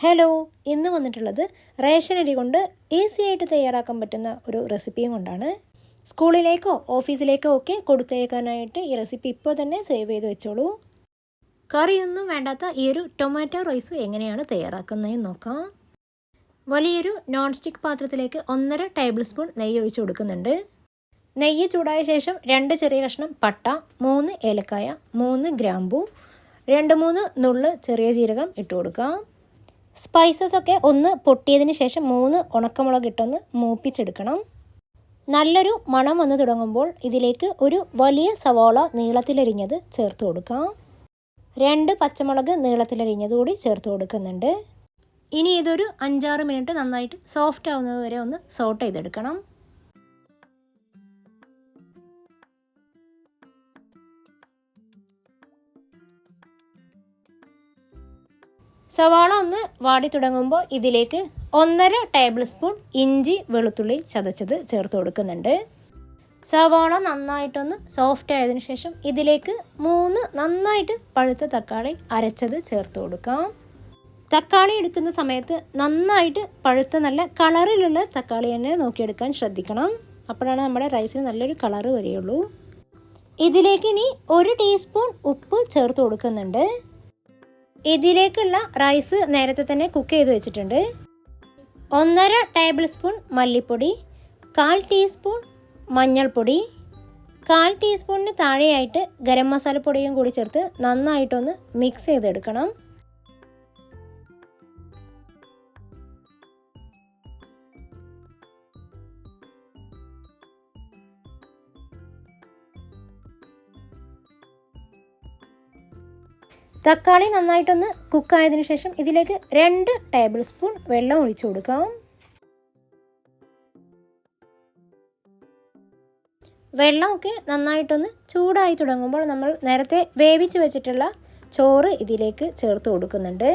Hello ഇന്ന് വന്നിട്ടുള്ളത് ration അരി കൊണ്ട് ഈസി ആയിട്ട് തയ്യാറാക്കാൻ പറ്റുന്ന ഒരു റെസിപ്പിയും കൊണ്ടാണ്. സ്കൂളിലേക്കോ ഓഫീസിലേക്കോ ഒക്കെ കൊടുത്തയക്കാനായിട്ട് ഈ റെസിപ്പി ഇപ്പോൾ തന്നെ സേവ് ചെയ്ത് വെച്ചോളൂ. കറിയൊന്നും വേണ്ടാത്ത ഈ ഒരു ടൊമാറ്റോ റൈസ് എങ്ങനെയാണ് തയ്യാറാക്കുന്നതെന്ന് നോക്കാം. വലിയൊരു നോൺ സ്റ്റിക്ക് പാത്രത്തിലേക്ക് ഒന്നര ടേബിൾ സ്പൂൺ നെയ്യ് ഒഴിച്ച് കൊടുക്കുന്നുണ്ട്. നെയ്യ് ചൂടായ ശേഷം രണ്ട് ചെറിയ കഷ്ണം പട്ട മൂന്ന് ഏലക്കായ മൂന്ന് ഗ്രാമ്പു രണ്ട് മൂന്ന് നുള്ള് ചെറിയ ജീരകം ഇട്ട് കൊടുക്കാം. സ്പൈസസ് ഒക്കെ ഒന്ന് പൊട്ടിയതിന് ശേഷം മൂന്ന് ഉണക്കമുളക് ഇട്ടൊന്ന് മൂപ്പിച്ചെടുക്കണം. നല്ലൊരു മണം വന്ന് തുടങ്ങുമ്പോൾ ഇതിലേക്ക് ഒരു വലിയ സവാള നീളത്തിലരിഞ്ഞത് ചേർത്ത് കൊടുക്കാം. രണ്ട് പച്ചമുളക് നീളത്തിലരിഞ്ഞത് കൂടി ചേർത്ത് കൊടുക്കുന്നുണ്ട്. ഇനി ഇതൊരു അഞ്ചാറ് മിനിറ്റ് നന്നായിട്ട് സോഫ്റ്റ് ആവുന്നത് വരെ ഒന്ന് സോട്ട് ചെയ്തെടുക്കണം. സവാള ഒന്ന് വാടി തുടങ്ങുമ്പോൾ ഇതിലേക്ക് ഒന്നര ടേബിൾ സ്പൂൺ ഇഞ്ചി വെളുത്തുള്ളി ചതച്ചത് ചേർത്ത് കൊടുക്കുന്നുണ്ട്. സവാള നന്നായിട്ടൊന്ന് സോഫ്റ്റ് ആയതിനു ശേഷം ഇതിലേക്ക് മൂന്ന് നന്നായിട്ട് പഴുത്ത തക്കാളി അരച്ചത് ചേർത്ത് കൊടുക്കാം. തക്കാളി എടുക്കുന്ന സമയത്ത് നന്നായിട്ട് പഴുത്ത നല്ല കളറിലുള്ള തക്കാളി തന്നെ നോക്കിയെടുക്കാൻ ശ്രദ്ധിക്കണം. അപ്പോഴാണ് നമ്മുടെ റൈസിന് നല്ലൊരു കളറ് വരികയുള്ളൂ. ഇതിലേക്ക് ഇനി ഒരു ടീസ്പൂൺ ഉപ്പ് ചേർത്ത് കൊടുക്കുന്നുണ്ട്. ഇതിലേക്കുള്ള റൈസ് നേരത്തെ തന്നെ കുക്ക് ചെയ്ത് വെച്ചിട്ടുണ്ട്. ഒന്നര ടേബിൾ സ്പൂൺ മല്ലിപ്പൊടി കാൽ ടീസ്പൂൺ മഞ്ഞൾപ്പൊടി കാൽ ടീസ്പൂണിന് താഴെയായിട്ട് ഗരം മസാലപ്പൊടിയും കൂടി ചേർത്ത് നന്നായിട്ടൊന്ന് മിക്സ് ചെയ്തെടുക്കണം. തക്കാളി നന്നായിട്ടൊന്ന് കുക്കായതിനു ശേഷം ഇതിലേക്ക് രണ്ട് ടേബിൾ സ്പൂൺ വെള്ളം ഒഴിച്ചു കൊടുക്കാം. വെള്ളമൊക്കെ നന്നായിട്ടൊന്ന് ചൂടായി തുടങ്ങുമ്പോൾ നമ്മൾ നേരത്തെ വേവിച്ച് വെച്ചിട്ടുള്ള ചോറ് ഇതിലേക്ക് ചേർത്ത് കൊടുക്കുന്നുണ്ട്.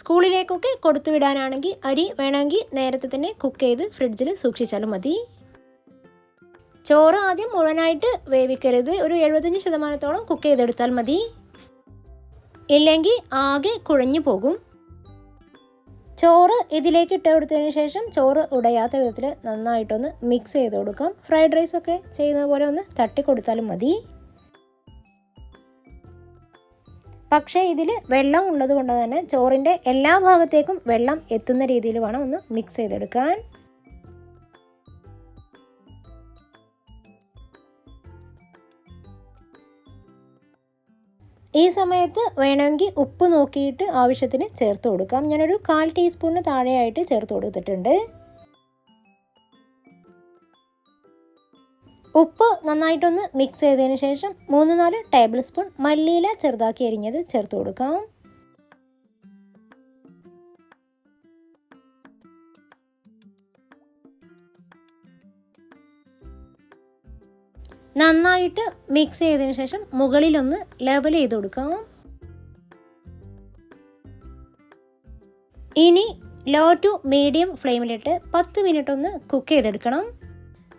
സ്കൂളിലേക്കൊക്കെ കൊടുത്തു വിടാനാണെങ്കിൽ അരി വേണമെങ്കിൽ നേരത്തെ തന്നെ കുക്ക് ചെയ്ത് ഫ്രിഡ്ജിൽ സൂക്ഷിച്ചാലും മതി. ചോറ് ആദ്യം മുഴുവനായിട്ട് വേവിക്കരുത്. ഒരു എഴുപത്തഞ്ച് ശതമാനത്തോളം കുക്ക് ചെയ്തെടുത്താൽ മതി. ഇല്ലെങ്കിൽ ആകെ കുഴഞ്ഞു പോകും. ചോറ് ഇതിലേക്ക് ഇട്ട് കൊടുത്തതിന് ശേഷം ചോറ് ഉടയാത്ത വിധത്തിൽ നന്നായിട്ടൊന്ന് മിക്സ് ചെയ്ത് കൊടുക്കാം. ഫ്രൈഡ് റൈസ് ഒക്കെ ചെയ്യുന്ന പോലെ ഒന്ന് തട്ടി കൊടുത്താലും മതി. പക്ഷേ ഇതിൽ വെള്ളം ഉള്ളത് കൊണ്ട് തന്നെ ചോറിന്റെ എല്ലാ ഭാഗത്തേക്കും വെള്ളം എത്തുന്ന രീതിയിൽ വേണം ഒന്ന് മിക്സ് ചെയ്തെടുക്കാൻ. ഈ സമയത്ത് വേണമെങ്കിൽ ഉപ്പ് നോക്കിയിട്ട് ആവശ്യത്തിന് ചേർത്ത് കൊടുക്കാം. ഞാനൊരു കാൽ ടീസ്പൂണിന് താഴെയായിട്ട് ചേർത്ത് കൊടുത്തിട്ടുണ്ട്. ഉപ്പ് നന്നായിട്ടൊന്ന് മിക്സ് ചെയ്തതിന് ശേഷം മൂന്ന് നാല് ടേബിൾ സ്പൂൺ മല്ലിയില ചെറുതാക്കി അരിഞ്ഞത് ചേർത്ത് കൊടുക്കാം. നന്നായിട്ട് മിക്സ് ചെയ്തതിന് ശേഷം മുകളിലൊന്ന് ലെവൽ ചെയ്ത് കൊടുക്കാം. ഇനി ലോ ടു മീഡിയം ഫ്ലെയിമിലിട്ട് പത്ത് മിനിറ്റ് ഒന്ന് കുക്ക് ചെയ്തെടുക്കണം.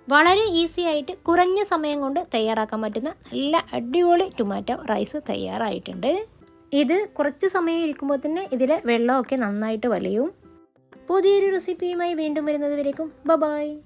വളരെ ഈസി ആയിട്ട് കുറഞ്ഞ സമയം കൊണ്ട് തയ്യാറാക്കാൻ പറ്റുന്ന നല്ല അടിപൊളി ടൊമാറ്റോ റൈസ് തയ്യാറായിട്ടുണ്ട്. ഇത് കുറച്ച് സമയം ഇരിക്കുമ്പോൾ തന്നെ ഇതിലെ വെള്ളമൊക്കെ നന്നായിട്ട് വലിയും. പുതിയൊരു റെസിപ്പിയുമായി വീണ്ടും വരുന്നത് വരേക്കും ബ ബായ്